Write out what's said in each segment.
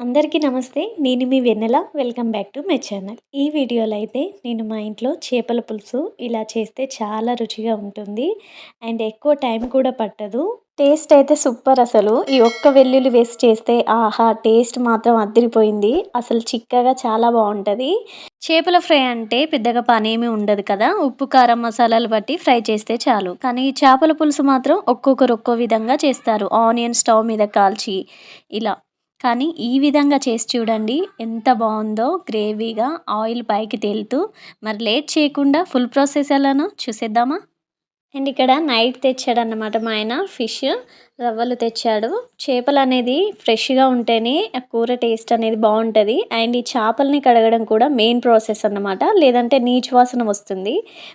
అందరికీ నమస్తే. నేను మీ Vennela. Welcome back to my channel. ఈ వీడియోలో అయితే నేను మా ఇంట్లో చేపల పులుసు ఇలా చేస్తే చాలా రుచిగా ఉంటుంది. అండ్ ఎక్కువ టైం కూడా పట్టదు. టేస్ట్ అయితే సూపర్ అసలు. ఈ ఒక్క వెల్లుల్లి వేసి చేస్తే ఆహా టేస్ట్ మాత్రం అదిరిపోయింది. అసలు చిక్కగా చాలా బాగుంటుంది. చేపల ఫ్రై అంటే పెద్దగా పని ఉండదు కదా. ఉప్పు కారం మసాలాలు బట్టి ఫ్రై చేస్తే చాలు. కానీ చేపల పులుసు మాత్రం ఒక్కొక్కరు ఒక్కో విధంగా చేస్తారు. ఆనియన్ స్టవ్ మీద కాల్చి ఇలా. కానీ ఈ విధంగా చేసి చూడండి ఎంత బాగుందో గ్రేవీగా ఆయిల్ పైకి తేలుతూ. మరి లేట్ చేయకుండా ఫుల్ ప్రాసెస్ ఎలానో చూసేద్దామా? అండ్ ఇక్కడ నైట్ తెచ్చాడు అన్నమాట మా ఆయన ఫిష్ రవ్వలు తెచ్చాడు. చేపలు అనేది ఫ్రెష్గా ఉంటేనే ఆ కూర టేస్ట్ అనేది బాగుంటుంది. అండ్ ఈ చేపల్ని కడగడం కూడా మెయిన్ ప్రాసెస్ అన్నమాట. లేదంటే నీచు వాసన వస్తుంది.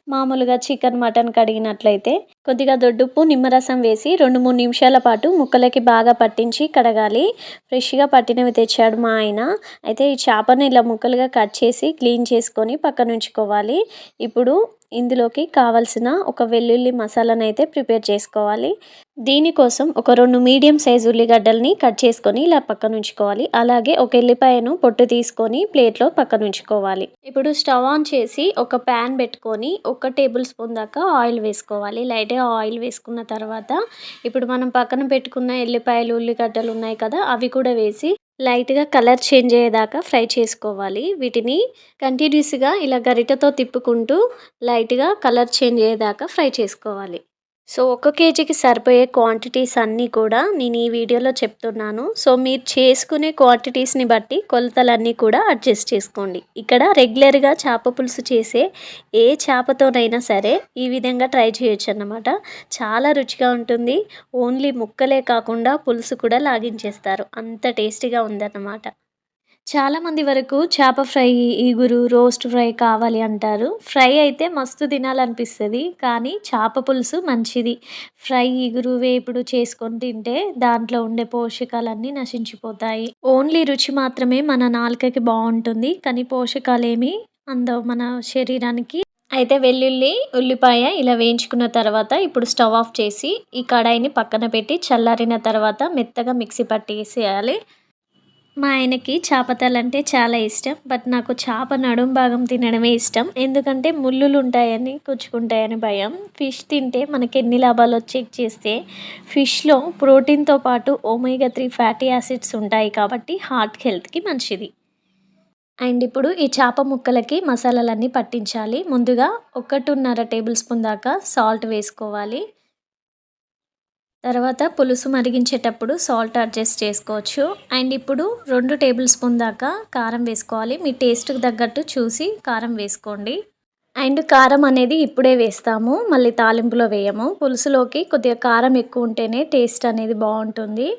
మామూలుగా చికెన్ మటన్ కడిగినట్లయితే కొద్దిగా దొడ్డుప్పు నిమ్మరసం వేసి రెండు మూడు నిమిషాల పాటు ముక్కలకి బాగా పట్టించి కడగాలి. ఫ్రెష్గా పట్టినవి తెచ్చాడు మా ఆయన. అయితే ఈ చేపని ఇలా ముక్కలుగా కట్ చేసి క్లీన్ చేసుకొని పక్కన ఉంచుకోవాలి ఇప్పుడు ఇందులోకి కావలసిన ఒక వెల్లుల్లి మసాలాను అయితే ప్రిపేర్ చేసుకోవాలి. దీనికోసం ఒక రెండు మీడియం సైజు ఉల్లిగడ్డల్ని కట్ చేసుకొని ఇలా పక్కన ఉంచుకోవాలి. అలాగే ఒక ఎల్లిపాయను పొట్టు తీసుకొని ప్లేట్లో పక్కన ఉంచుకోవాలి. ఇప్పుడు స్టవ్ ఆన్ చేసి ఒక ప్యాన్ పెట్టుకొని ఒక టేబుల్ స్పూన్ దాకా ఆయిల్ వేసుకోవాలి. లైట్గా ఆయిల్ వేసుకున్న తర్వాత ఇప్పుడు మనం పక్కన పెట్టుకున్న ఎల్లిపాయలు ఉల్లిగడ్డలు ఉన్నాయి కదా అవి కూడా వేసి లైట్గా కలర్ చేంజ్ అయ్యేదాకా ఫ్రై చేసుకోవాలి. వీటిని కంటిన్యూస్గా ఇలా గరిటతో తిప్పుకుంటూ లైట్గా కలర్ చేంజ్ అయ్యేదాకా ఫ్రై చేసుకోవాలి. సో ఒక కేజీకి సరిపోయే క్వాంటిటీస్ అన్నీ కూడా నేను ఈ వీడియోలో చెప్తున్నాను. సో మీరు చేసుకునే క్వాంటిటీస్ని బట్టి కొలతలన్నీ కూడా అడ్జస్ట్ చేసుకోండి. ఇక్కడ రెగ్యులర్గా చేప పులుసు చేసే ఏ చేపతోనైనా సరే ఈ విధంగా ట్రై చేయొచ్చు అన్నమాట. చాలా రుచిగా ఉంటుంది. ఓన్లీ ముక్కలే కాకుండా పులుసు కూడా లాగించేస్తారు. అంత టేస్టీగా ఉందన్నమాట. చాలామంది వరకు చేప ఫ్రై ఈగురు రోస్ట్ ఫ్రై కావాలి అంటారు. ఫ్రై అయితే మస్తు తినాలనిపిస్తుంది కానీ చేప పులుసు మంచిది. ఫ్రై ఈగురు వేపుడు చేసుకొని తింటే దాంట్లో ఉండే పోషకాలన్నీ నశించిపోతాయి. ఓన్లీ రుచి మాత్రమే మన నాలుకకి బాగుంటుంది కానీ పోషకాలు ఏమి అందవు మన శరీరానికి. అయితే వెల్లుల్లి ఉల్లిపాయ ఇలా వేయించుకున్న తర్వాత ఇప్పుడు స్టవ్ ఆఫ్ చేసి ఈ కడాయిని పక్కన పెట్టి చల్లారిన తర్వాత మెత్తగా మిక్సీ పట్టేసేయాలి. మా ఆయనకి చేపతలు అంటే చాలా ఇష్టం బట్ నాకు చేప నడుం భాగం తినడమే ఇష్టం. ఎందుకంటే ముళ్ళులు ఉంటాయని కుచ్చుకుంటాయని భయం. ఫిష్ తింటే మనకి ఎన్ని లాభాలు చెక్ చేస్తే ఫిష్లో ప్రోటీన్తో పాటు ఓమేగా త్రీ ఫ్యాటీ యాసిడ్స్ ఉంటాయి కాబట్టి హార్ట్ హెల్త్కి మంచిది. అండ్ ఇప్పుడు ఈ చేప ముక్కలకి మసాలాలన్నీ పట్టించాలి. ముందుగా ఒకటిన్నర టేబుల్ స్పూన్ దాకా సాల్ట్ వేసుకోవాలి. తర్వాత పులుసు మరిగించేటప్పుడు సాల్ట్ అడ్జస్ట్ చేసుకోవచ్చు. అండ్ ఇప్పుడు రెండు టేబుల్ స్పూన్ దాకా కారం వేసుకోవాలి. మీ టేస్ట్కి తగ్గట్టు చూసి కారం వేసుకోండి. అండ్ కారం అనేది ఇప్పుడే వేస్తాము. మళ్ళీ తాలింపులో వేయము. పులుసులోకి కొద్దిగా కారం ఎక్కువ ఉంటేనే టేస్ట్ అనేది బాగుంటుంది.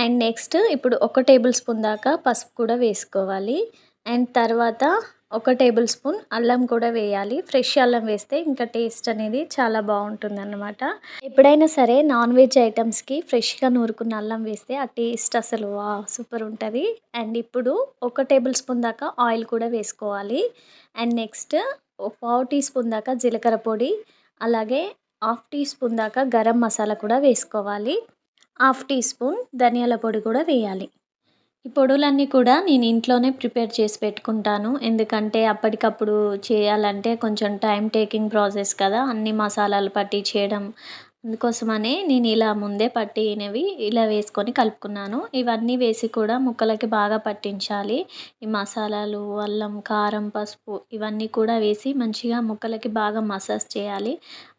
అండ్ నెక్స్ట్ ఇప్పుడు ఒక టేబుల్ స్పూన్ దాకా పసుపు కూడా వేసుకోవాలి. అండ్ తర్వాత ఒక టేబుల్ స్పూన్ అల్లం కూడా వేయాలి. ఫ్రెష్ అల్లం వేస్తే ఇంకా టేస్ట్ అనేది చాలా బాగుంటుంది ఎప్పుడైనా సరే నాన్ వెజ్ ఐటమ్స్కి ఫ్రెష్గా నూరుకున్న అల్లం వేస్తే ఆ టేస్ట్ అసలు వా సూపర్ ఉంటుంది. అండ్ ఇప్పుడు ఒక టేబుల్ స్పూన్ దాకా ఆయిల్ కూడా వేసుకోవాలి. అండ్ నెక్స్ట్ పావు టీ స్పూన్ దాకా జీలకర్ర పొడి అలాగే హాఫ్ టీ స్పూన్ దాకా గరం మసాలా కూడా వేసుకోవాలి. హాఫ్ టీ స్పూన్ ధనియాల పొడి కూడా వేయాలి. ఈ పొడులన్నీ కూడా నేను ఇంట్లోనే ప్రిపేర్ చేసి పెట్టుకుంటాను. ఎందుకంటే అప్పటికప్పుడు చేయాలంటే కొంచెం టైం టేకింగ్ ప్రాసెస్ కదా. అన్ని మసాలాలు పట్టి చేయడం అందుకోసమనే నేను ఇలా ముందే పట్టినవి ఇలా వేసుకొని కలుపుకున్నాను. ఇవన్నీ వేసి కూడా ముక్కలకి బాగా పట్టించాలి. ఈ మసాలాలు అల్లం కారం పసుపు ఇవన్నీ కూడా వేసి మంచిగా ముక్కలకి బాగా మసాజ్ చేయాలి.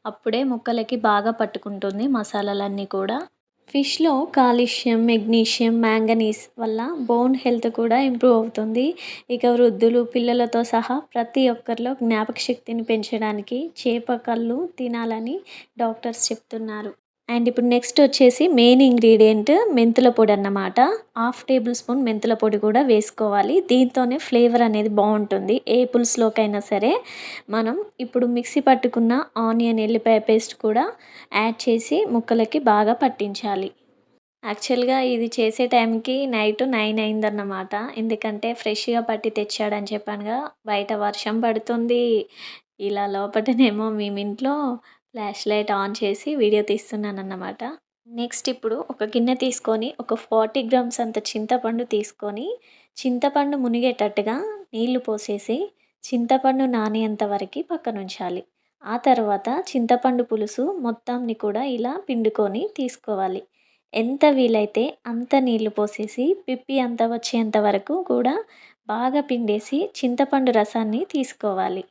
అప్పుడే ముక్కలకి బాగా పట్టుకుంటుంది మసాలాలన్నీ కూడా. ఫిష్లో కాల్షియం మెగ్నీషియం మ్యాంగనీస్ వల్ల బోన్ హెల్త్ కూడా ఇంప్రూవ్ అవుతుంది. ఇక వృద్ధులు పిల్లలతో సహా ప్రతి ఒక్కరిలో జ్ఞాపక శక్తిని పెంచడానికి చేప కళ్ళు తినాలని డాక్టర్స్ చెప్తున్నారు. అండ్ ఇప్పుడు నెక్స్ట్ వచ్చేసి మెయిన్ ఇంగ్రీడియంట్ మెంతుల పొడి అన్నమాట. హాఫ్ టేబుల్ స్పూన్ మెంతుల పొడి కూడా వేసుకోవాలి. దీంతోనే ఫ్లేవర్ అనేది బాగుంటుంది. ఏ పులుసులోకైనా సరే మనం ఇప్పుడు మిక్సీ పట్టుకున్న ఆనియన్ ఎల్లిపాయ పేస్ట్ కూడా యాడ్ చేసి ముక్కలకి బాగా పట్టించాలి. యాక్చువల్గా ఇది చేసే టైంకి నైట్ నైన్ అయిందన్నమాట. ఎందుకంటే ఫ్రెష్గా పట్టి తెచ్చాడని చెప్పానుగా. బయట వర్షం పడుతుంది. ఇలా లోపటనేమో మేము ఇంట్లో ఫ్లాష్ లైట్ ఆన్ చేసి వీడియో తీస్తున్నాను అన్నమాట నెక్స్ట్ ఇప్పుడు ఒక గిన్నె తీసుకొని ఒక ఫార్టీ గ్రామ్స్ అంత చింతపండు తీసుకొని చింతపండు మునిగేటట్టుగా నీళ్ళు పోసేసి చింతపండు నానేంత వరకు పక్కన ఉంచాలి ఆ తర్వాత చింతపండు పులుసు మొత్తాన్ని కూడా ఇలా పిండుకొని తీసుకోవాలి. ఎంత వీలైతే అంత నీళ్ళు పోసేసి పిప్పి అంత వచ్చేంత వరకు కూడా బాగా పిండేసి చింతపండు రసాన్ని తీసుకోవాలి.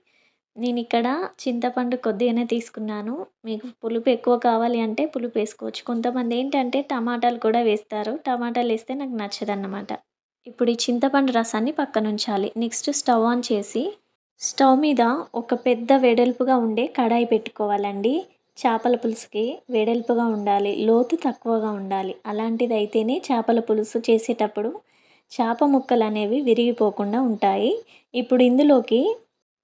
నేను ఇక్కడ చింతపండు కొద్దిగానే తీసుకున్నాను. మీకు పులుపు ఎక్కువ కావాలి అంటే పులుపు వేసుకోవచ్చు. కొంతమంది ఏంటంటే టమాటాలు కూడా వేస్తారు. టమాటాలు వేస్తే నాకు నచ్చదన్నమాట. ఇప్పుడు ఈ చింతపండు రసాన్ని పక్కన ఉంచాలి నెక్స్ట్ స్టవ్ ఆన్ చేసి స్టవ్ మీద ఒక పెద్ద వెడల్పుగా ఉండే కడాయి పెట్టుకోవాలండి. చేపల పులుసుకి వెడల్పుగా ఉండాలి. లోతు తక్కువగా ఉండాలి. అలాంటిది అయితేనే చేపల పులుసు చేసేటప్పుడు చేప ముక్కలు అనేవి విరిగిపోకుండా ఉంటాయి. ఇప్పుడు ఇందులోకి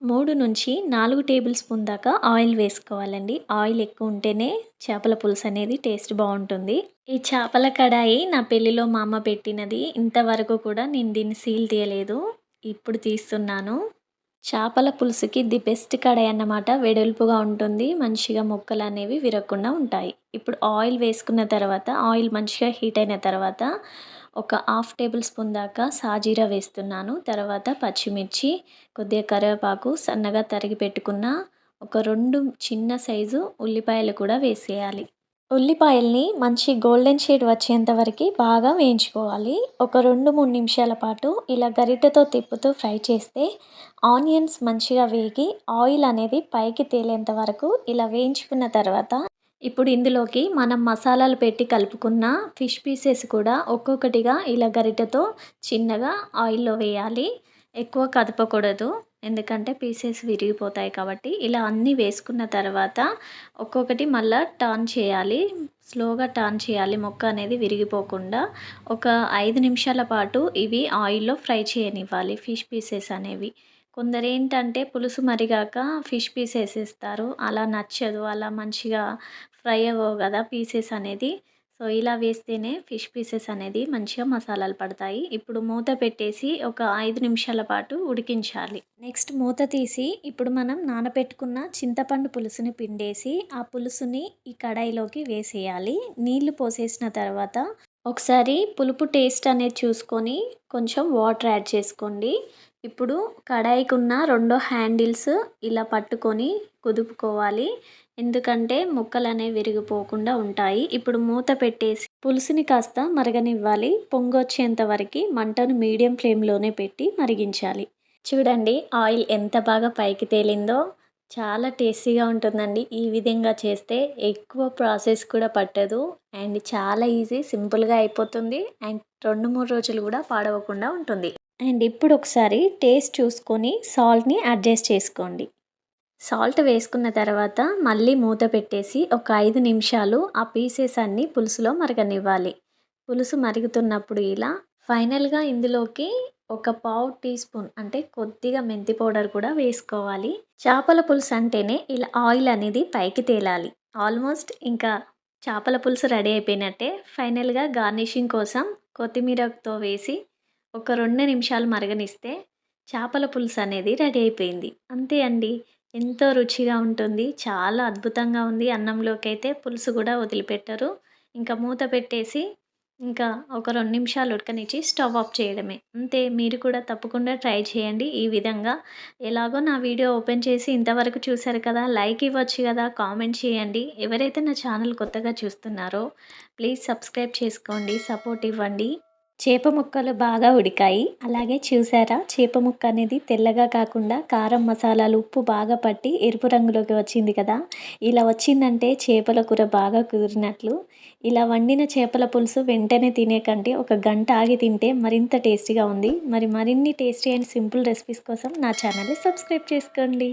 మూడు నుంచి నాలుగు టేబుల్ స్పూన్ దాకా ఆయిల్ వేసుకోవాలండి. ఆయిల్ ఎక్కువ ఉంటేనే చేపల పులుసు అనేది టేస్ట్ బాగుంటుంది. ఈ చేపల కడాయి నా పెళ్ళిలో మా అమ్మ పెట్టినది. ఇంతవరకు కూడా నేను దీన్ని సీల్ తీయలేదు. ఇప్పుడు తీస్తున్నాను. చేపల పులుసుకి ది బెస్ట్ కడాయి అన్నమాట. వెడల్పుగా ఉంటుంది. మంచిగా ముక్కలు అనేవి విరగకుండా ఉంటాయి. ఇప్పుడు ఆయిల్ వేసుకున్న తర్వాత ఆయిల్ మంచిగా హీట్ అయిన తర్వాత ఒక హాఫ్ టేబుల్ స్పూన్ దాకా సాజీరా వేస్తున్నాను. తర్వాత పచ్చిమిర్చి కొద్దిగా కరివేపాకు సన్నగా తరిగి పెట్టుకున్న ఒక రెండు చిన్న సైజు ఉల్లిపాయలు కూడా వేసేయాలి. ఉల్లిపాయల్ని మంచి గోల్డెన్ షేడ్ వచ్చేంత వరకు బాగా వేయించుకోవాలి. ఒక రెండు మూడు నిమిషాల పాటు ఇలా గరిటెతో తిప్పుతూ ఫ్రై చేస్తే ఆనియన్స్ మంచిగా వేగి ఆయిల్ అనేది పైకి తేలేంత వరకు ఇలా వేయించుకున్న తర్వాత ఇప్పుడు ఇందులోకి మనం మసాలాలు పెట్టి కలుపుకున్న ఫిష్ పీసెస్ కూడా ఒక్కొక్కటిగా ఇలా గరిటెతో చిన్నగా ఆయిల్లో వేయాలి. ఎక్కువ కదపకూడదు. ఎందుకంటే పీసెస్ విరిగిపోతాయి కాబట్టి ఇలా అన్నీ వేసుకున్న తర్వాత ఒక్కొక్కటి మళ్ళీ టర్న్ చేయాలి. స్లోగా టర్న్ చేయాలి. మొక్క అనేది విరిగిపోకుండా ఒక ఐదు నిమిషాల పాటు ఇవి ఆయిల్లో ఫ్రై చేయనివ్వాలి. ఫిష్ పీసెస్ అనేవి. కొందరు ఏంటంటే పులుసు మరిగాక ఫిష్ పీస్ వేసేస్తారు అలా నచ్చదు. అలా మంచిగా ఫ్రై అవ్వవు కదా పీసెస్ అనేది. సో ఇలా వేస్తేనే ఫిష్ పీసెస్ అనేది మంచిగా మసాలాలు పడతాయి. ఇప్పుడు మూత పెట్టేసి ఒక ఐదు నిమిషాల పాటు ఉడికించాలి. నెక్స్ట్ మూత తీసి ఇప్పుడు మనం నానబెట్టుకున్న చింతపండు పులుసుని పిండేసి ఆ పులుసుని ఈ కడాయిలోకి వేసేయాలి. నీళ్ళు పోసేసిన తర్వాత ఒకసారి పులుపు టేస్ట్ అనేది చూసుకొని కొంచెం వాటర్ యాడ్ చేసుకోండి. ఇప్పుడు కడాయికి ఉన్న రెండో హ్యాండిల్స్ ఇలా పట్టుకొని కుదుపుకోవాలి. ఎందుకంటే ముక్కలు అనేవి విరిగిపోకుండా ఉంటాయి. ఇప్పుడు మూత పెట్టేసి పులుసుని కాస్త మరగనివ్వాలి. పొంగొచ్చేంత వరకు మంటను మీడియం ఫ్లేమ్లోనే పెట్టి మరిగించాలి. చూడండి ఆయిల్ ఎంత బాగా పైకి తేలిందో. చాలా టేస్టీగా ఉంటుందండి. ఈ విధంగా చేస్తే ఎక్కువ ప్రాసెస్ కూడా పట్టదు. అండ్ చాలా ఈజీ సింపుల్గా అయిపోతుంది. అండ్ రెండు మూడు రోజులు కూడా పాడవకుండా ఉంటుంది. అండ్ ఇప్పుడు ఒకసారి టేస్ట్ చూసుకొని సాల్ట్ని అడ్జస్ట్ చేసుకోండి. సాల్ట్ వేసుకున్న తర్వాత మళ్ళీ మూత పెట్టేసి ఒక ఐదు నిమిషాలు ఆ పీసెస్ అన్నీ పులుసులో మరగనివ్వాలి. పులుసు మరుగుతున్నప్పుడు ఇలా ఫైనల్గా ఇందులోకి ఒక పావు టీ స్పూన్ అంటే కొద్దిగా మెంతి పౌడర్ కూడా వేసుకోవాలి. చేపల పులుసు అంటేనే ఇలా ఆయిల్ అనేది పైకి తేలాలి. ఆల్మోస్ట్ ఇంకా చేపల పులుసు రెడీ అయిపోయినట్టే ఫైనల్గా గార్నిషింగ్ కోసం కొత్తిమీరతో వేసి ఒక రెండు నిమిషాలు మరగనిస్తే చేపల పులుసు అనేది రెడీ అయిపోయింది. అంతే అండి. ఎంతో రుచిగా ఉంటుంది. చాలా అద్భుతంగా ఉంది. అన్నంలోకి అయితే పులుసు కూడా వదిలిపెట్టరు. ఇంకా మూత పెట్టేసి ఇంకా ఒక రెండు నిమిషాలు ఉడకనిచ్చి స్టవ్ ఆఫ్ చేయడమే. అంతే. మీరు కూడా తప్పకుండా ట్రై చేయండి. ఈ విధంగా ఎలాగో నా వీడియో ఓపెన్ చేసి ఇంతవరకు చూశారు కదా లైక్ ఇవ్వచ్చు కదా కామెంట్ చేయండి. ఎవరైతే నా ఛానల్ కొత్తగా చూస్తున్నారో ప్లీజ్ సబ్స్క్రైబ్ చేసుకోండి సపోర్ట్ ఇవ్వండి. చేప ముక్కలు బాగా ఉడికాయి. అలాగే చూసారా? చేప ముక్క అనేది తెల్లగా కాకుండా కారం మసాలాలు ఉప్పు బాగా పట్టి ఎరుపు రంగులోకి వచ్చింది కదా? ఇలా వచ్చిందంటే చేపల కూర బాగా కుదిరినట్లు. ఇలా వండిన చేపల పులుసు వెంటనే తినే కంటే ఒక గంట ఆగి తింటే మరింత టేస్టీగా ఉంది. మరి మరిన్ని టేస్టీ అండ్ సింపుల్ రెసిపీస్ కోసం నా ఛానల్ని సబ్స్క్రైబ్ చేసుకోండి.